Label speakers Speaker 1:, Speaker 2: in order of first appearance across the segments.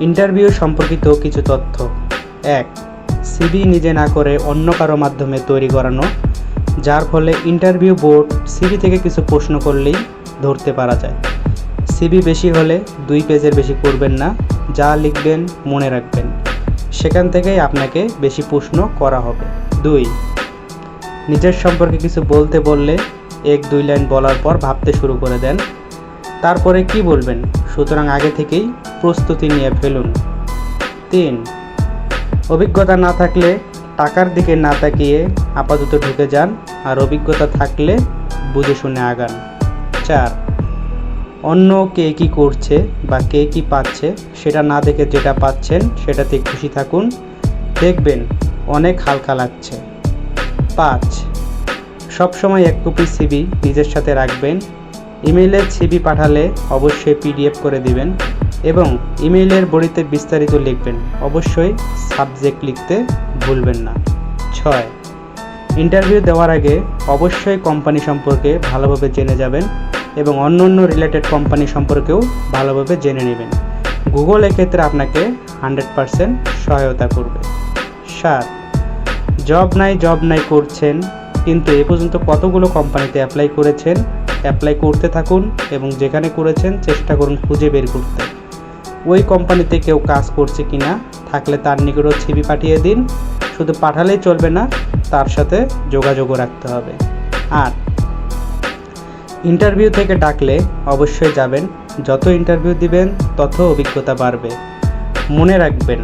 Speaker 1: Interview সম্পর্কিত কিছু তথ্য। এক সিবি নিজে না করে অন্য কারও মাধ্যমে তৈরি করানো, যার ফলে ইন্টারভিউ বোর্ড সিবি থেকে কিছু প্রশ্ন করলেই ধরতে পারা যায়। সিবি বেশি হলে দুই পেজের বেশি করবেন না, যা লিখবেন, মনে রাখবেন। সেখান থেকেই আপনাকে বেশি প্রশ্ন করা হবে। দুই, নিজের সম্পর্কে কিছু বলতে বললে এক দুই লাইন বলার পর ভাবতে শুরু করে দেন। তারপরে কি বলবেন? সুতরাং আগে থেকেই প্রস্তুতি নিয়ে ফেলুন। তিন, অভিজ্ঞতা না থাকলে টাকার দিকে না তাকিয়ে আপাতত ঢুকে যান আর অভিজ্ঞতা থাকলে বুঝে শুনে আগান। চার, অন্য কে কি করছে বা কে কি পাচ্ছে সেটা না দেখে যেটা পাচ্ছেন সেটাতে খুশি থাকুন। দেখবেন অনেক হালকা লাগছে। পাঁচ, সবসময় এক কপি সিবি নিজের সাথে রাখবেন ইমেইলে সিবি পাঠালে অবশ্যই পিডিএফ করে দিবেন এবং ইমেইলের বডিতে বিস্তারিত লিখবেন। অবশ্যই সাবজেক্ট লিখতে ভুলবেন না। ছয়, ইন্টারভিউ দেওয়ার আগে অবশ্যই কোম্পানি সম্পর্কে ভালোভাবে জেনে যাবেন এবং অন্য অন্য রিলেটেড কোম্পানি সম্পর্কেও ভালোভাবে জেনে নেবেন। গুগল এক্ষেত্রে আপনাকে হান্ড্রেড পারসেন্ট সহায়তা করবে। সাত, জব নাই জব নাই করছেন, কিন্তু এ পর্যন্ত কতগুলো কোম্পানিতে অ্যাপ্লাই করেছেন অ্যাপ্লাই করতে থাকুন এবং যেখানে করেছেন চেষ্টা করুন খুঁজে বের করতে। ওই কোম্পানিতে কেউ কাজ করছে কিনা, থাকলে তার নিকটও ছবি পাঠিয়ে দিন। শুধু পাঠালেই চলবে না, তার সাথে যোগাযোগও রাখতে হবে। আর ইন্টারভিউ থেকে ডাকলে অবশ্যই যাবেন। যত ইন্টারভিউ দিবেন, তত অভিজ্ঞতা বাড়বে। মনে রাখবেন।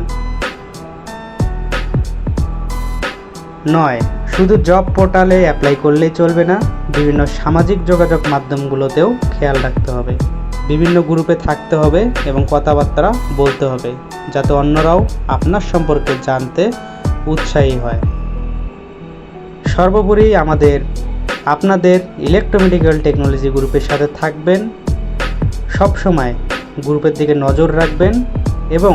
Speaker 1: নয়, শুধু জব পোর্টালে অ্যাপ্লাই করলেই চলবে না বিভিন্ন সামাজিক যোগাযোগ মাধ্যমগুলোতেও খেয়াল রাখতে হবে। বিভিন্ন গ্রুপে থাকতে হবে এবং কথাবার্তা বলতে হবে, যাতে অন্যরাও আপনার সম্পর্কে জানতে উৎসাহী হয়। সর্বোপরি আমাদের, আপনাদের ইলেকট্রোমেডিক্যাল টেকনোলজি গ্রুপের সাথে থাকবেন। সব সময় গ্রুপের দিকে নজর রাখবেন এবং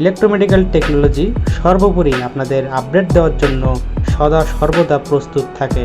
Speaker 1: ইলেকট্রোমেডিক্যাল টেকনোলজি সর্বোপরি আপনাদের আপডেট দেওয়ার জন্য সদা সর্বদা প্রস্তুত থাকে।